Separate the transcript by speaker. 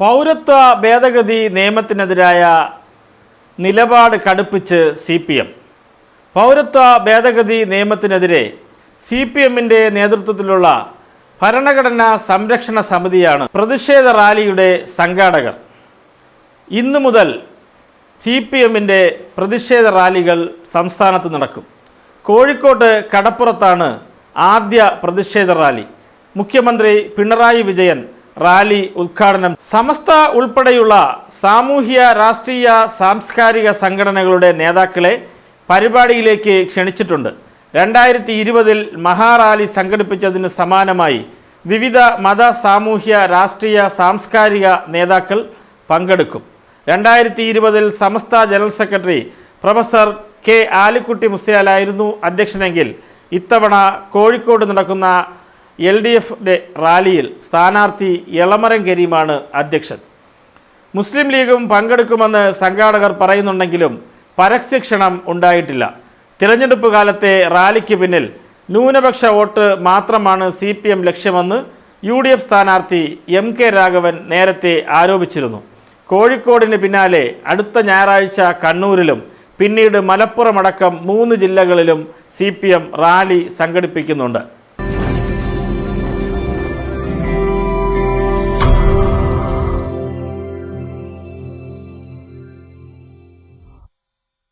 Speaker 1: പൗരത്വ ഭേദഗതി നിയമത്തിനെതിരായ നിലപാട് കടുപ്പിച്ച് സി പി എം. പൗരത്വ ഭേദഗതി നിയമത്തിനെതിരെ സി പി എമ്മിന്റെ നേതൃത്വത്തിലുള്ള ഭരണഘടനാ സംരക്ഷണ സമിതിയാണ് പ്രതിഷേധ റാലിയുടെ സംഘാടകർ. ഇന്നു മുതൽ സി പി എമ്മിന്റെ പ്രതിഷേധ റാലികൾ സംസ്ഥാനത്ത് നടക്കും. കോഴിക്കോട്ട് കടപ്പുറത്താണ് ആദ്യ പ്രതിഷേധ റാലി. മുഖ്യമന്ത്രി പിണറായി വിജയൻ റാലി ഉദ്ഘാടനം. സമസ്ത ഉൾപ്പെടെയുള്ള സാമൂഹ്യ രാഷ്ട്രീയ സാംസ്കാരിക സംഘടനകളുടെ നേതാക്കളെ പരിപാടിയിലേക്ക് ക്ഷണിച്ചിട്ടുണ്ട്. രണ്ടായിരത്തി ഇരുപതിൽ മഹാറാലി സംഘടിപ്പിച്ചതിന് സമാനമായി വിവിധ മത സാമൂഹ്യ രാഷ്ട്രീയ സാംസ്കാരിക നേതാക്കൾ പങ്കെടുക്കും. രണ്ടായിരത്തി ഇരുപതിൽ Samastha general secretary professor K Alikutty മുസ്യാലായിരുന്നു അധ്യക്ഷനെങ്കിൽ ഇത്തവണ കോഴിക്കോട് നടക്കുന്ന എൽ ഡി എഫിന്റെ റാലിയിൽ സ്ഥാനാർത്ഥി എളമരം കരീമാണ് അധ്യക്ഷൻ. മുസ്ലിം ലീഗും പങ്കെടുക്കുമെന്ന് സംഘാടകർ പറയുന്നുണ്ടെങ്കിലും പരസ്യക്ഷണം ഉണ്ടായിട്ടില്ല. തിരഞ്ഞെടുപ്പ് കാലത്തെ റാലിക്ക് പിന്നിൽ ന്യൂനപക്ഷ വോട്ട് മാത്രമാണ് സി പി എം ലക്ഷ്യമെന്ന് യു ഡി എഫ് സ്ഥാനാർത്ഥി എം കെ രാഘവൻ നേരത്തെ ആരോപിച്ചിരുന്നു. കോഴിക്കോടിന് പിന്നാലെ അടുത്ത ഞായറാഴ്ച കണ്ണൂരിലും പിന്നീട് മലപ്പുറമടക്കം മൂന്ന് ജില്ലകളിലും സി റാലി സംഘടിപ്പിക്കുന്നുണ്ട്.